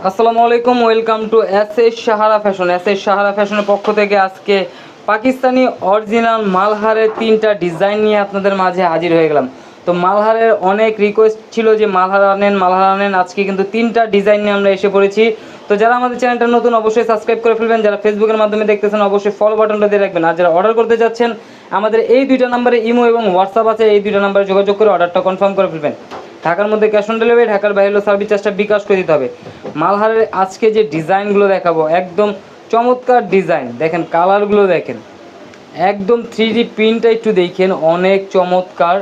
আসসালামু আলাইকুম, welcome to S S Sahara fashion. S S Sahara ফ্যাশনের পক্ষ থেকে আজকে পাকিস্তানি অরিজিনাল মালহারের তিনটা ডিজাইন নিয়ে আপনাদের মাঝে হাজির হয়ে গেলাম। তো মালহারের অনেক রিকোয়েস্ট ছিল যে মালহার আনেন মালহার আনেন। আজকে কিন্তু তিনটা ডিজাইন নিয়ে আমরা এসে পড়েছি। তো যারা আমাদের চ্যানেলটা নতুন, অবশ্যই সাবস্ক্রাইব করে ফেলবেন। যারা ফেসবুকের মাধ্যমে দেখতেছেন, অবশ্যই ফলো বাটনটা দিয়ে রাখবেন। আর যারা অর্ডার করতে যাচ্ছেন, আমাদের এই দুইটা নাম্বারে ইমো এবং হোয়াটসঅ্যাপ আছে। এই দুইটা নাম্বারে যোগাযোগ করে অর্ডারটা কনফার্ম করে ফেলবেন। ঢাকার মধ্যে ক্যাশ অন ডেলিভারি ঢাকার বাইরে সার্ভিস চার্জটা বিকাশ করে দিতে হবে। মালহারের আজকে যে ডিজাইনগুলো দেখাবো, একদম চমৎকার ডিজাইন দেখেন কালারগুলো দেখেন। একদম থ্রি ডি প্রিন্টটা একটু দেখেন, অনেক চমৎকার।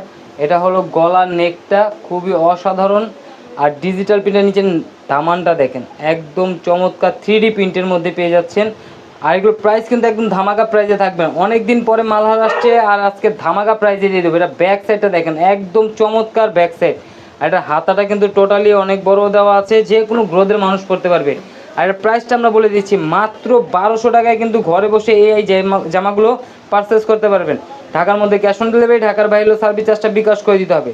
এটা হলো গলার নেকটা খুবই অসাধারণ। আর ডিজিটাল প্রিন্টের নিচে দামানটা দেখেন, একদম চমৎকার থ্রি ডি প্রিন্টের মধ্যে পেয়ে যাচ্ছেন। আর এগুলোর প্রাইস কিন্তু একদম ধামাকা প্রাইজে থাকবে অনেক দিন পরে মালহার আসছে আর আজকে ধামাকা প্রাইজে দিয়ে দেবো। এটা ব্যাক সাইডটা দেখেন, একদম চমৎকার ব্যাক সাইড এটা হাতাটা কিন্তু টোটালি অনেক বড় দেওয়া আছে, যে কোনো গ্রোথের মানুষ করতে পারবে। আর প্রাইসটা আমরা বলে দিচ্ছি, মাত্র বারোশো টাকায় কিন্তু ঘরে বসে এই এই জামা- জামাগুলো পারচেস করতে পারবেন। ঢাকার মধ্যে ক্যাশ অন ডেলিভারি ঢাকার বাইরেও সার্ভিস চার্জটা বিকাশ করে দিতে হবে।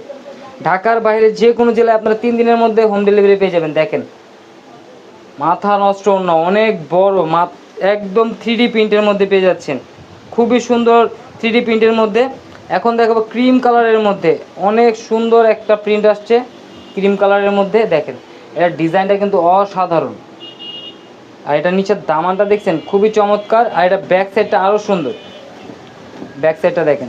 ঢাকার বাইরে যে কোনো জেলায় আপনারা তিন দিনের মধ্যে হোম ডেলিভারি পেয়ে যাবেন, দেখেন। মাথা নষ্ট না, অনেক বড় মা একদম থ্রি প্রিন্টের মধ্যে পেয়ে যাচ্ছেন। খুবই সুন্দর থ্রি প্রিন্টের মধ্যে এখন দেখাবো ক্রিম কালারের মধ্যে। অনেক সুন্দর একটা প্রিন্ট আসছে ক্রিম কালারের মধ্যে, দেখেন। এটার ডিজাইনটা কিন্তু অসাধারণ। আর এটা নিচের দামানটা দেখছেন, খুবই চমৎকার। আর এটা ব্যাক সাইডটা আরও সুন্দর। ব্যাক সাইডটা দেখেন।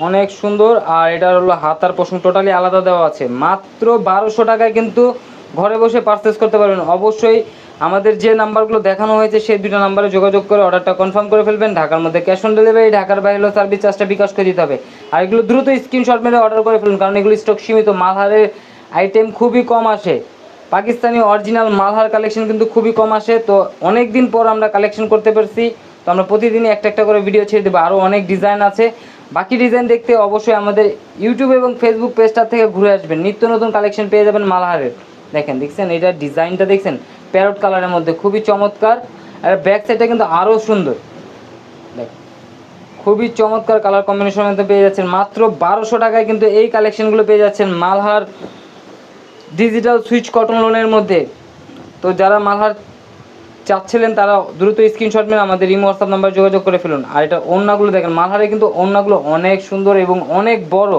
অনেক সুন্দর। আর এটার হলো হাতার পোষণ টোটালি আলাদা দেওয়া আছে। মাত্র বারোশো টাকায় কিন্তু ঘরে বসে পারচেস করতে পারবেন। অবশ্যই আমাদের যে নাম্বারগুলো দেখানো হয়েছে, সেই দুটো নাম্বারে যোগাযোগ করে অর্ডারটা কনফার্ম করে ফেলবেন। ঢাকার মধ্যে ক্যাশ অন ডেলিভারি ঢাকার বাইরে সার্ভিস চার্জটা বিকাশ করে দিতে হবে। আর এগুলো দ্রুত স্ক্রিনশট মেরে অর্ডার করে ফেলুন, কারণ এগুলো স্টক সীমিত। মালহারের আইটেম খুবই কম আসে। পাকিস্তানি অরিজিনাল মালহার কালেকশন কিন্তু খুবই কম আসে। তো অনেক দিন পর আমরা কালেকশন করতে পারছি। তো আমরা প্রতিদিনই একটা একটা করে ভিডিও ছেড়ে দেবো। আরও অনেক ডিজাইন আছে। বাকি ডিজাইন দেখতে অবশ্যই আমাদের ইউটিউব এবং ফেসবুক পেজটা থেকে ঘুরে আসবেন। নিত্য নতুন কালেকশন পেয়ে যাবেন মালহারের। দেখেন, দেখছেন? এটা ডিজাইনটা দেখছেন? প্যারট কালারের মধ্যে, খুবই চমৎকার। আর ব্যাক সাইডটা কিন্তু আরও সুন্দর। দেখ, খুবই চমৎকার কালার কম্বিনেশনের মধ্যে পেয়ে যাচ্ছেন। মাত্র বারোশো টাকায় কিন্তু এই কালেকশনগুলো পেয়ে যাচ্ছেন মালহার ডিজিটাল সুইচ কটন লোনের মধ্যে। তো যারা মালহার চাচ্ছিলেন, তারা দ্রুত স্ক্রিনশট মেরে আমাদের ইমো হোয়াটসঅ্যাপ নাম্বার যোগাযোগ করে ফেলুন। আর এটা ওড়নাগুলো দেখেন, মালহারে কিন্তু ওড়নাগুলো অনেক সুন্দর এবং অনেক বড়।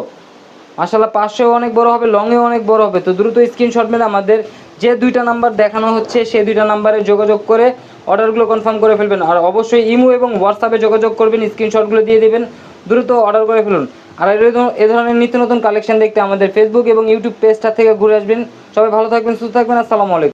মাসাল্লাহ পাশেও অনেক বড় হবে লংয়েও অনেক বড় হবে। তো দ্রুত স্ক্রিনশট মেরে আমাদের যে দুইটা নাম্বার দেখানো হচ্ছে, সেই দুইটা নাম্বারে যোগাযোগ করে অর্ডারগুলো কনফার্ম করে ফেলবেন। আর অবশ্যই ইমো এবং হোয়াটসঅ্যাপে যোগাযোগ করবেন স্ক্রিনশটগুলো দিয়ে দেবেন, দ্রুত অর্ডার করে ফেলুন। আর এ ধরনের নিত্য নতুন কালেকশন দেখতে আমাদের ফেসবুক এবং ইউটিউব পেজটা থেকে ঘুরে আসবেন। সবাই ভালো থাকবেন, সুস্থ থাকবেন, আসসালামু আলাইকুম।